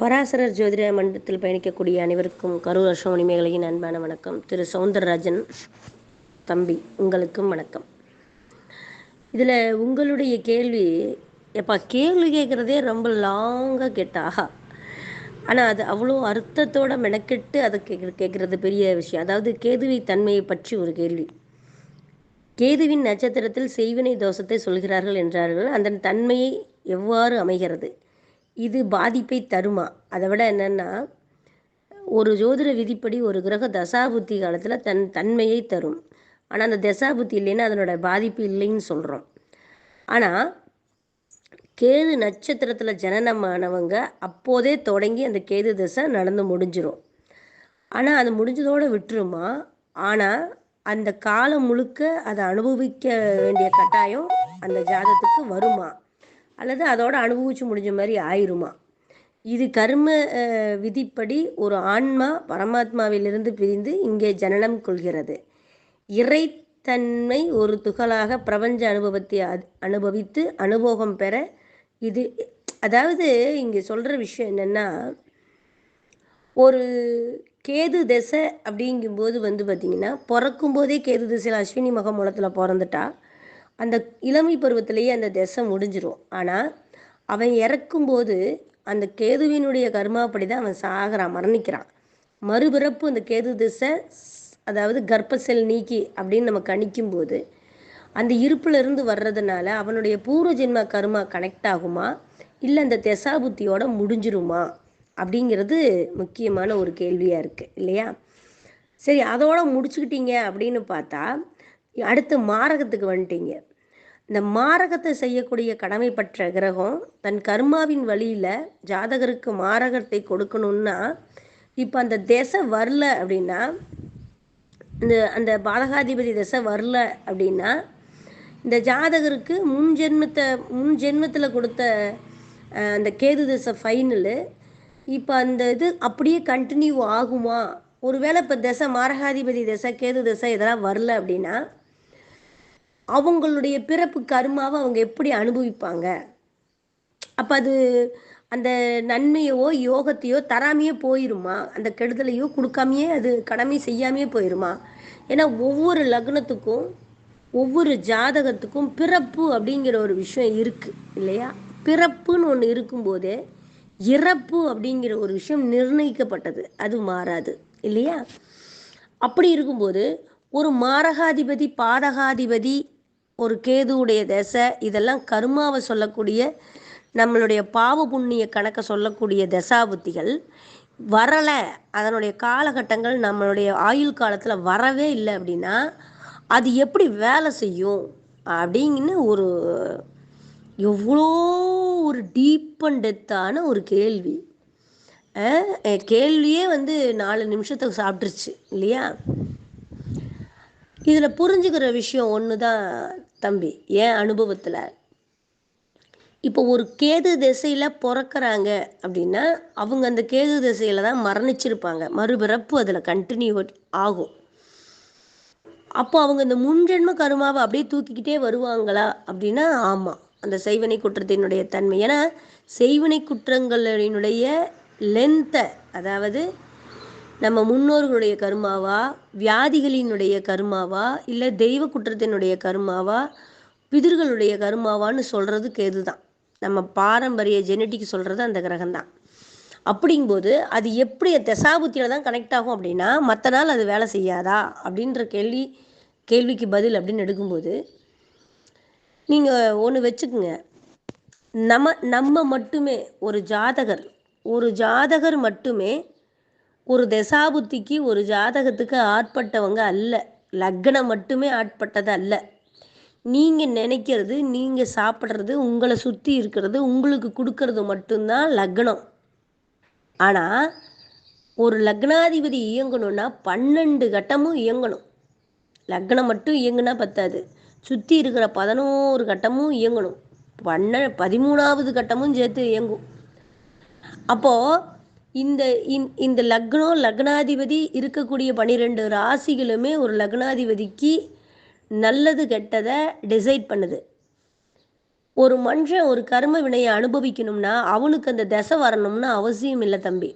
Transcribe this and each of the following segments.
பராசரர் ஜோதிட மண்டலத்தில் பயணிக்கக்கூடிய அனைவருக்கும் கரூர் அசோமணி மேகலையின் அன்பான வணக்கம். திரு சவுந்தரராஜன் தம்பி உங்களுக்கும் வணக்கம். இதில் உங்களுடைய கேள்வி எப்பா கேள்வி கேட்குறதே ரொம்ப லாங்காக கேட்டா ஆனால் அது அவ்வளோ அர்த்தத்தோட மெனக்கெட்டு அதை கேட்குற கேட்குறது பெரிய விஷயம். அதாவது கேதுவை தன்மையை பற்றி ஒரு கேள்வி. கேதுவின் நட்சத்திரத்தில் செய்வினை தோஷத்தை சொல்கிறார்கள் என்றார்கள். அந்த தன்மையை எவ்வாறு அமைகிறது? இது பாதிப்பை தருமா? அதை விட என்னென்னா ஒரு ஜோதிட விதிப்படி ஒரு கிரக தசாபுத்தி காலத்தில் தன் தன்மையை தரும். ஆனால் அந்த தசாபுத்தி இல்லைன்னா அதனோட பாதிப்பு இல்லைன்னு சொல்கிறோம் ஆனால் கேது நட்சத்திரத்தில் ஜனனமானவங்க அப்போதே தொடங்கி அந்த கேது தசை நடந்து முடிஞ்சிடும் ஆனால் அது முடிஞ்சதோடு விட்டுருமா? ஆனால் அந்த காலம் முழுக்க அதை அனுபவிக்க வேண்டிய கட்டாயம் அந்த ஜாதத்துக்கு வருமா? அல்லது அதோட அனுபவிச்சு முடிஞ்ச மாதிரி ஆயிருமா? இது கர்ம விதிப்படி ஒரு ஆன்மா பரமாத்மாவிலிருந்து பிரிந்து இங்கே ஜனனம் கொள்கிறது. இறைத்தன்மை ஒரு துகளாக பிரபஞ்ச அனுபவத்தை அனுபவித்து அனுபவம் பெற இது அதாவது இங்கே சொல்கிற விஷயம் என்னென்னா ஒரு கேது திசை அப்படிங்கும்போது வந்து பார்த்திங்கன்னா பிறக்கும்போதே கேது திசையில் அஸ்வினி மகமூலத்தில் பிறந்துட்டா அந்த இளமை பருவத்திலேயே அந்த திசை முடிஞ்சிரும். ஆனால் அவன் இறக்கும்போது அந்த கேதுவினுடைய கர்மாப்படி தான் அவன் சாகிறான் மரணிக்கிறான். மறுபிறப்பு அந்த கேது திசை அதாவது கர்ப்ப நீக்கி அப்படின்னு நம்ம கணிக்கும்போது அந்த இருப்பிலிருந்து வர்றதுனால அவனுடைய பூர்வ ஜென்ம கர்மா கனெக்ட் ஆகுமா? இல்லை அந்த தெசாபுத்தியோட முடிஞ்சிருமா? அப்படிங்கிறது முக்கியமான ஒரு கேள்வியாக இருக்குது இல்லையா? சரி அதோட முடிச்சுக்கிட்டீங்க அப்படின்னு பார்த்தா அடுத்து மாரகத்துக்கு வந்துட்டீங்க. இந்த மாரகத்தை செய்யக்கூடிய கடமைப்பற்ற கிரகம் தன் கர்மாவின் வழியில் ஜாதகருக்கு மாரகத்தை கொடுக்கணும்னா இப்போ அந்த திசை வரல அப்படின்னா இந்த அந்த பாலகாதிபதி திசை வரல அப்படின்னா இந்த ஜாதகருக்கு முன் ஜென்மத்தை முன் ஜென்மத்தில் கொடுத்த அந்த கேது திசை ஃபைனலு இப்போ அந்த இது அப்படியே கண்டினியூ ஆகுமா? ஒருவேளை இப்போ திசை மாரகாதிபதி திசை கேது திசை இதெல்லாம் வரல அப்படின்னா அவங்களுடைய பிறப்பு கருமாவை அவங்க எப்படி அனுபவிப்பாங்க? அப்போ அது அந்த நன்மையோ யோகத்தையோ தராமையே போயிருமா? அந்த கெடுதலையோ கொடுக்காமையே அது கடமை செய்யாமையே போயிருமா? ஏன்னா ஒவ்வொரு லக்னத்துக்கும் ஒவ்வொரு ஜாதகத்துக்கும் பிறப்பு அப்படிங்கிற ஒரு விஷயம் இருக்கு இல்லையா? பிறப்புன்னு ஒன்று இருக்கும்போதே இறப்பு அப்படிங்கிற ஒரு விஷயம் நிர்ணயிக்கப்பட்டது. அது மாறாது இல்லையா? அப்படி இருக்கும்போது ஒரு மாரகாதிபதி பாதகாதிபதி ஒரு கேதுவுடைய தசை இதெல்லாம் கருமாவை சொல்லக்கூடிய நம்மளுடைய பாவ புண்ணிய கணக்கை சொல்லக்கூடிய தசாபுத்திகள் வரலை. அதனுடைய காலகட்டங்கள் நம்மளுடைய ஆயுள் காலத்தில் வரவே இல்லை அப்படின்னா அது எப்படி வேலை செய்யும்? அப்படிங்கன்னு ஒரு எவ்வளோ ஒரு டீப் அண்ட் டெத்தான ஒரு கேள்வி. கேள்வியே வந்து நாலு நிமிஷத்துக்கு சாப்பிட்ருச்சு இல்லையா? இதில் புரிஞ்சுக்கிற விஷயம் ஒன்று தான் தம்பி ஏன் அனுபவத்தில். இப்போ ஒரு கேது திசையில் பிறக்கறாங்க அப்படின்னா அவங்க அந்த கேது திசையில் தான் மரணிச்சிருப்பாங்க. மறுபிறப்பு அதில் கண்டினியூ ஆகும். அப்போ அவங்க இந்த முன்ஜென்ம கருமாவை அப்படியே தூக்கிக்கிட்டே வருவாங்களா அப்படின்னா ஆமாம் அந்த செய்வனை குற்றத்தினுடைய தன்மை. ஏன்னா செய்வனை குற்றங்களினுடைய லென்த்தை அதாவது நம்ம முன்னோர்களுடைய கருமாவா? வியாதிகளினுடைய கருமாவா? இல்லை தெய்வ குற்றத்தினுடைய கருமாவா? பிதிர்களுடைய கருமாவான்னு சொல்கிறதுக்கு எது தான் நம்ம பாரம்பரிய ஜெனட்டிக் சொல்கிறது அந்த கிரகம்தான். அப்படிங்கும்போது அது எப்படி தசாபுத்தியில் தான் கனெக்ட் ஆகும் அப்படின்னா மற்ற நாள் அது வேலை செய்யாதா? அப்படின்ற கேள்வி கேள்விக்கு பதில் அப்படின்னு எடுக்கும்போது நீங்கள் ஒன்று வச்சுக்கோங்க. நம்ம நம்ம மட்டுமே ஒரு ஜாதகர் ஒரு ஜாதகர் மட்டுமே ஒரு தசாபுத்திக்கு ஒரு ஜாதகத்துக்கு ஆட்பட்டவங்க அல்ல. லக்னம் மட்டுமே ஆட்பட்டது அல்ல. நீங்கள் நினைக்கிறது நீங்கள் சாப்பிட்றது உங்களை சுற்றி இருக்கிறது உங்களுக்கு கொடுக்கறது மட்டும்தான் லக்னம். ஆனால் ஒரு லக்னாதிபதி இயங்கணும்னா பன்னெண்டு கட்டமும் இயங்கணும். லக்னம் மட்டும் இயங்குனா பத்தாது. சுற்றி இருக்கிற பதினோரு கட்டமும் இயங்கணும். பன்ன பதிமூணாவது கட்டமும் சேர்த்து இயங்கும். அப்போது இந்த இந்த- இந்த லக்னம் லக்னாதிபதி இருக்கக்கூடிய பன்னிரெண்டு ராசிகளுமே ஒரு லக்னாதிபதிக்கு நல்லது கெட்டதை டிசைட் பண்ணுது. ஒரு மனுஷன் ஒரு கர்ம வினையை அனுபவிக்கணும்னா அவனுக்கு அந்த தசை வரணும்னு அவசியம் இல்லை தம்பி.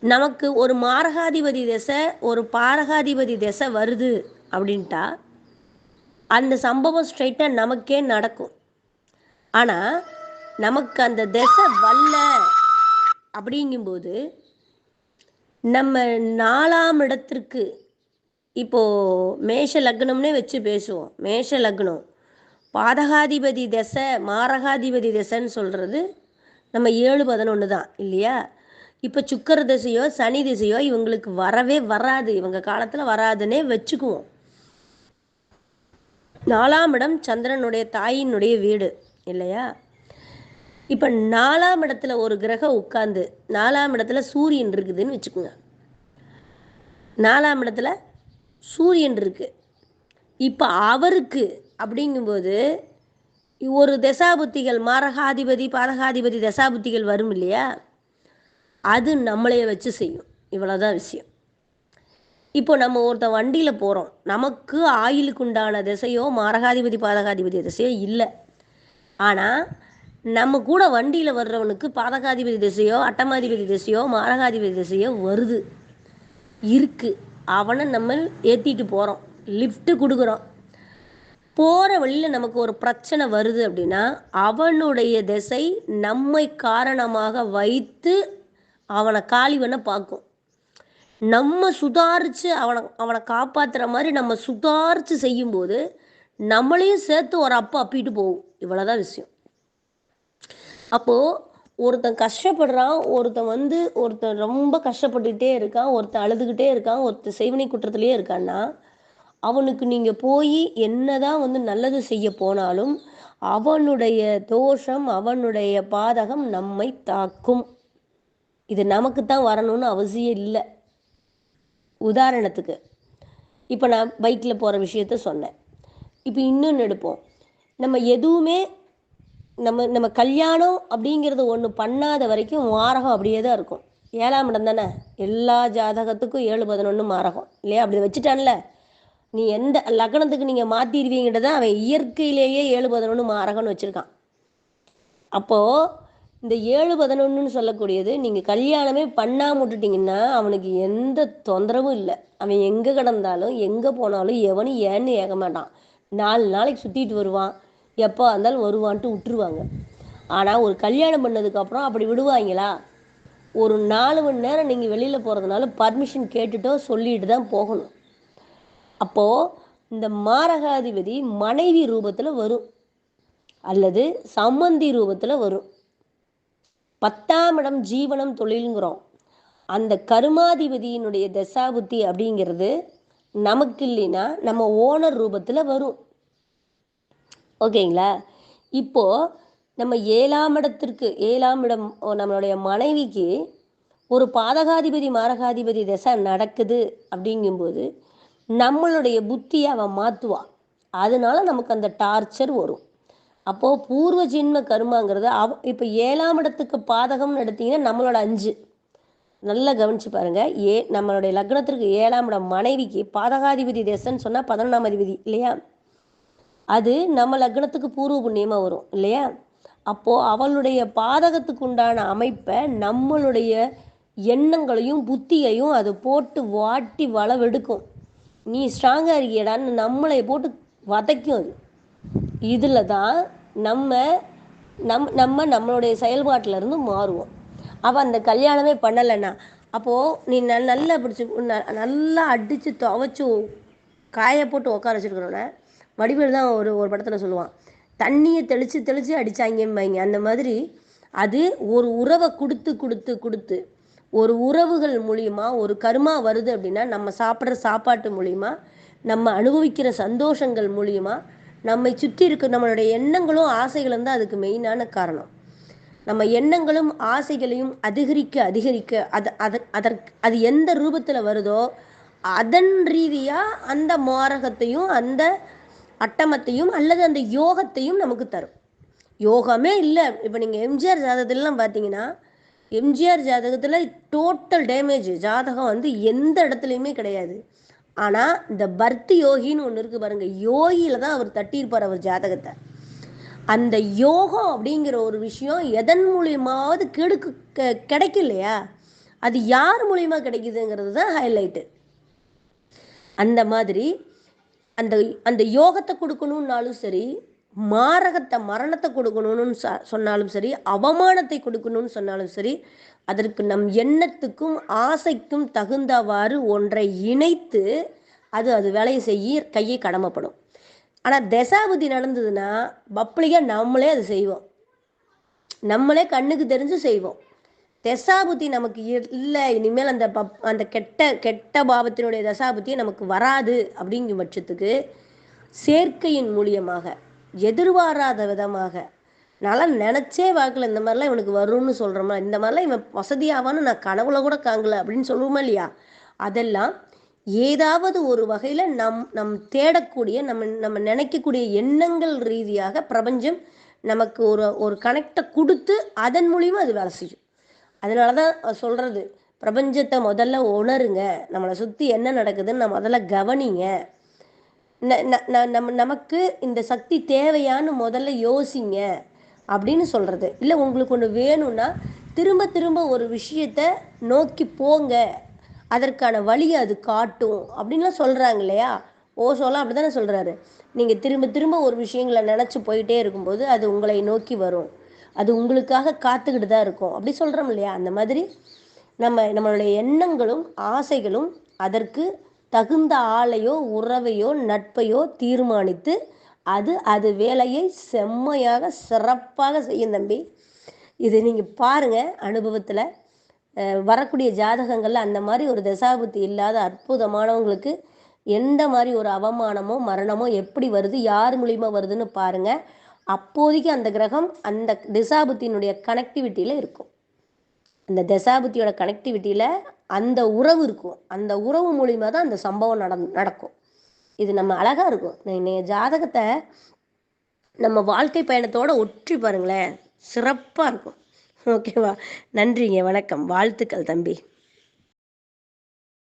நமக்கு ஒரு மாரகாதிபதி திசை ஒரு பாரகாதிபதி திசை வருது அப்படின்ட்டா அந்த சம்பவம் ஸ்ட்ரைட்டாக நமக்கே நடக்கும். ஆனால் நமக்கு அந்த திசை வல்ல அப்படிங்கும்போது நம்ம நாலாம் இடத்திற்கு இப்போ மேஷ லக்னம்னே வச்சு பேசுவோம். மேஷ லக்னம். பாதகாதிபதி திசை மாரகாதிபதி திசைன்னு சொல்கிறது நம்ம ஏழு பதினொன்று தான் இல்லையா? இப்போ சுக்கர திசையோ சனி திசையோ இவங்களுக்கு வரவே வராது. இவங்க காலத்தில் வராதுன்னே வச்சுக்குவோம். நாலாம் இடம் சந்திரனுடைய தாயினுடைய வீடு இல்லையா? இப்போ நாலாம் இடத்துல ஒரு கிரகம் உட்காந்து நாலாம் இடத்துல சூரியன் இருக்குதுன்னு வச்சுக்கோங்க. நாலாம் இடத்துல சூரியன் இருக்கு. இப்போ அவருக்கு அப்படிங்கும்போது ஒரு தசாபுத்திகள் மாரகாதிபதி பாதகாதிபதி தசாபுத்திகள் வரும் இல்லையா? அது நம்மளைய வச்சு செய்யும். இவ்வளோதான் விஷயம். இப்போ நம்ம ஒருத்தன் வண்டியில் போகிறோம் நமக்கு ஆயிலுக்கு உண்டான திசையோ மாரகாதிபதி பாதகாதிபதி திசையோ இல்லை. ஆனால் நம்ம கூட வண்டியில் வர்றவனுக்கு பாதகாதிபதி திசையோ அட்டமாதிபதி திசையோ மாரகாதிபதி திசையோ வருது. இருக்கு. அவனை நம்ம ஏற்றிட்டு போகிறோம் லிஃப்ட்டு கொடுக்குறோம். போகிற வழியில் நமக்கு ஒரு பிரச்சனை வருது அப்படின்னா அவனுடைய திசை நம்மை காரணமாக வைத்து அவனை காலி பண்ண பார்க்கும். நம்ம சுதாரித்து அவனை அவனை காப்பாற்றுற மாதிரி நம்ம சுதாரித்து செய்யும்போது நம்மளையும் சேர்த்து ஒரு அப்பா அப்பிட்டு போகும். இவ்வளோதான் விஷயம். அப்போது ஒருத்தன் கஷ்டப்படுறான் ஒருத்தன் வந்து ஒருத்தன் ரொம்ப கஷ்டப்பட்டுக்கிட்டே இருக்கான் ஒருத்தன் அழுதுகிட்டே இருக்கான் ஒருத்தன் செய்வனை குற்றத்திலேயே இருக்கான்னா அவனுக்கு நீங்கள் போய் என்னதான் வந்து நல்லது செய்ய போனாலும் அவனுடைய தோஷம் அவனுடைய பாதகம் நம்மை தாக்கும். இது நமக்கு தான் வரணும்னு அவசியம் இல்லை. உதாரணத்துக்கு இப்போ நான் பைக்கில் போகிற விஷயத்த சொன்னேன். இப்போ இன்னொன்று எடுப்போம். நம்ம எதுவுமே நம்ம நம்ம கல்யாணம் அப்படிங்கிறது ஒன்று பண்ணாத வரைக்கும் மாரகம் அப்படியே தான் இருக்கும். ஏழாம் இடம் தானே? எல்லா ஜாதகத்துக்கும் ஏழு பதினொன்று மாரகம். இல்லையா? அப்படி வச்சுட்டான்ல. நீ எந்த லக்னத்துக்கு நீங்கள் மாற்றிடுவீங்கன்றதான் அவன் இயற்கையிலேயே ஏழு பதினொன்று மாரகம்னு வச்சுருக்கான். அப்போது இந்த ஏழு பதினொன்றுன்னு சொல்லக்கூடியது நீங்கள் கல்யாணமே பண்ணாமல் விட்டுட்டிங்கன்னா அவனுக்கு எந்த தொந்தரவும் இல்லை. அவன் எங்கே கிடந்தாலும் எங்கே போனாலும் எவனும் ஏன்னு ஏக மாட்டான். நாலு நாளைக்கு சுற்றிட்டு வருவான். எப்போ இருந்தாலும் வருவான்ட்டு விட்டுருவாங்க. ஆனால் ஒரு கல்யாணம் பண்ணதுக்கப்புறம் அப்படி விடுவாங்களா? ஒரு நாலு மணி நேரம் நீங்கள் வெளியில் போகிறதுனால பர்மிஷன் கேட்டுட்டோ சொல்லிட்டு தான் போகணும். அப்போது இந்த மாரகாதிபதி மனைவி ரூபத்தில் வரும். அல்லது சம்மந்தி ரூபத்தில் வரும். பத்தாம் இடம் ஜீவனம் தொழிலுங்கிறோம். அந்த கருமாதிபதியினுடைய தசாபுத்தி அப்படிங்கிறது நமக்கு இல்லைன்னா நம்ம ஓனர் ரூபத்தில் வரும். ஓகேங்களா? இப்போ நம்ம ஏழாம் இடத்திற்கு ஏழாம் இடம் ஓ, நம்மளுடைய மனைவிக்கு ஒரு பாதகாதிபதி மாரகாதிபதி தசை நடக்குது அப்படிங்கும்போது நம்மளுடைய புத்தியை அவன் மாற்றுவான் அதனால நமக்கு அந்த டார்ச்சர் வரும். அப்போது பூர்வ ஜென்ம கருமாங்கிறது அவ இப்போ ஏழாம் இடத்துக்கு பாதகம்னு எடுத்தீங்கன்னா நம்மளோட அஞ்சு. நல்லா கவனிச்சு பாருங்க. ஏ நம்மளுடைய லக்னத்திற்கு ஏழாம் இடம் மனைவிக்கு பாதகாதிபதி தேசன்னு சொன்னால் பதினொன்றாம் அதிபதி இல்லையா? அது நம்ம லக்னத்துக்கு பூர்வ புண்ணியமாக வரும் இல்லையா? அப்போது அவளுடைய பாதகத்துக்கு உண்டான அமைப்பை நம்மளுடைய எண்ணங்களையும் புத்தியையும் அது போட்டு வாட்டி வளவெடுக்கும். நீ ஸ்ட்ராங்காக இருக்கியடான்னு நம்மளை போட்டு வதைக்கும் அது. இதில் தான் நம்ம நம் நம்ம நம்மளுடைய செயல்பாட்டிலேருந்து மாறுவோம். அவள் அந்த கல்யாணமே பண்ணலைன்னா அப்போது நீ ந நல்லா பிடிச்சி ந- நல்லா அடித்து துவச்சி காய போட்டு உட்கார வச்சுருக்கிறோன்னே வடிவேல் தான் ஒரு ஒரு படத்தில் சொல்லுவான். தண்ணியை தெளித்து தெளித்து அடித்தாங்கம்பாங்க அந்த மாதிரி அது ஒரு உறவை கொடுத்து கொடுத்து கொடுத்து ஒரு உறவுகள் மூலியமா ஒரு கருமா வருது அப்படின்னா நம்ம சாப்பிட்ற சாப்பாட்டு மூலியமா நம்ம அனுபவிக்கிற சந்தோஷங்கள் மூலியமா நம்மை சுற்றி இருக்க நம்மளுடைய எண்ணங்களும் ஆசைகளும் தான் அதுக்கு மெயினான காரணம். நம்ம எண்ணங்களும் ஆசைகளையும் அதிகரிக்க அதிகரிக்க அது அது அதற்கு அது எந்த ரூபத்தில் வருதோ அதன் ரீதியாக அந்த மாரகத்தையும் அந்த அட்டமத்தையும் அல்லது அந்த யோகத்தையும் நமக்கு தரும். யோகமே இல்லை. இப்போ நீங்கள் எம்ஜிஆர் ஜாதகத்திலலாம் பார்த்தீங்கன்னா எம்ஜிஆர் ஜாதகத்தில் டோட்டல் டேமேஜ் ஜாதகம் வந்து எந்த இடத்துலையுமே கிடையாது. ஆனால் இந்த பர்த்தி யோகின்னு ஒன்று இருக்குது பாருங்கள் யோகியில் தான் அவர் தட்டியிருப்பார் அவர் ஜாதகத்தை. அந்த யோகம் அப்படிங்கிற ஒரு விஷயம் எதன் மூலியமாவது கெடுக்கு கெ- கிடைக்கும் அது யார் மூலியமாக கிடைக்குதுங்கிறது தான் ஹைலைட்டு அந்த மாதிரி அந்த அந்த யோகத்தை கொடுக்கணும்னாலும் சரி மாரகத்தை மரணத்தை கொடுக்கணும்னு சொன்னாலும் சரி அவமானத்தை கொடுக்கணும்னு சொன்னாலும் சரி அதற்கு நம் எண்ணத்துக்கும் ஆசைக்கும் தகுந்தவாறு ஒன்றை இணைத்து அது அது வேலையை செய்ய கையை கடமைப்படும். ஆனால் தசாபதி நடந்ததுன்னா பப்ளிக்காக நம்மளே அது செய்வோம். நம்மளே கண்ணுக்கு தெரிஞ்சு செய்வோம். தசாபுத்தி நமக்கு இல்லை இனிமேல் அந்த பப் அந்த கெட்ட கெட்ட பாவத்தினுடைய தசாபுத்தி நமக்கு வராது அப்படிங்கும் பட்சத்துக்கு சேர்க்கையின் மூலியமாக எதிர்பாராத விதமாக நல்லா நினச்சே வாக்கில் இந்த மாதிரிலாம் இவனுக்கு வரும்னு சொல்கிறோமா இந்த மாதிரிலாம் இவன் வசதியாவான்னு நான் கனவுல கூட காங்கல அப்படின்னு சொல்லுவோமா இல்லையா? அதெல்லாம் ஏதாவது ஒரு வகையில் நம் நம் தேடக்கூடிய நம்ம நம்ம நினைக்கக்கூடிய எண்ணங்கள் ரீதியாக பிரபஞ்சம் நமக்கு ஒரு ஒரு கனெக்டை கொடுத்து அதன் மூலியமாக அது வேலை செய்யும். அதனால தான் சொல்கிறது பிரபஞ்சத்தை முதல்ல உணருங்க. நம்மளை சுற்றி என்ன நடக்குதுன்னு நான் முதல்ல கவனிங்க. ந- ந- ந- நம்ம நமக்கு இந்த சக்தி தேவையான்னு முதல்ல யோசிங்க அப்படின்னு சொல்கிறது இல்லை உங்களுக்கு ஒன்று வேணும்னா திரும்ப திரும்ப ஒரு விஷயத்த நோக்கி போங்க. அதற்கான வழியை அது காட்டும் அப்படின்லாம் சொல்கிறாங்க இல்லையா? ஓசோலாம் அப்படி தானே சொல்கிறாரு நீங்கள் திரும்ப திரும்ப ஒரு விஷயங்களை நினச்சி போயிட்டே இருக்கும்போது அது உங்களை நோக்கி வரும். அது உங்களுக்காக காத்துக்கிட்டு தான் இருக்கும். அப்படி சொல்கிறோம் இல்லையா? அந்த மாதிரி நம்ம நம்மளுடைய எண்ணங்களும் ஆசைகளும் அதற்கு தகுந்த ஆளையோ உறவையோ நட்பையோ தீர்மானித்து அது அது வேலையை செம்மையாக சிறப்பாக செய்யும் தம்பி. இது நீங்கள் பாருங்கள் அனுபவத்தில். வரக்கூடிய ஜாதகங்களில் அந்த மாதிரி ஒரு தசாபுத்தி இல்லாத அற்புதமானவங்களுக்கு எந்த மாதிரி ஒரு அவமானமோ மரணமோ எப்படி வருது யார் மூலியமாக வருதுன்னு பாருங்கள் அப்போதைக்கு அந்த கிரகம் அந்த திசாபுத்தியினுடைய கனெக்டிவிட்டியில் இருக்கும். அந்த திசாபுத்தியோட கனெக்டிவிட்டியில் அந்த உறவு இருக்கும். அந்த உறவு மூலிமா தான் அந்த சம்பவம் நட நடக்கும். இது நம்ம அழகாக இருக்கும். இன்னைய ஜாதகத்தை நம்ம வாழ்க்கை பயணத்தோட ஒற்றி பாருங்களேன். சிறப்பாக இருக்கும். ஓகேவா? நன்றிங்க. வணக்கம். வாழ்த்துக்கள் தம்பி.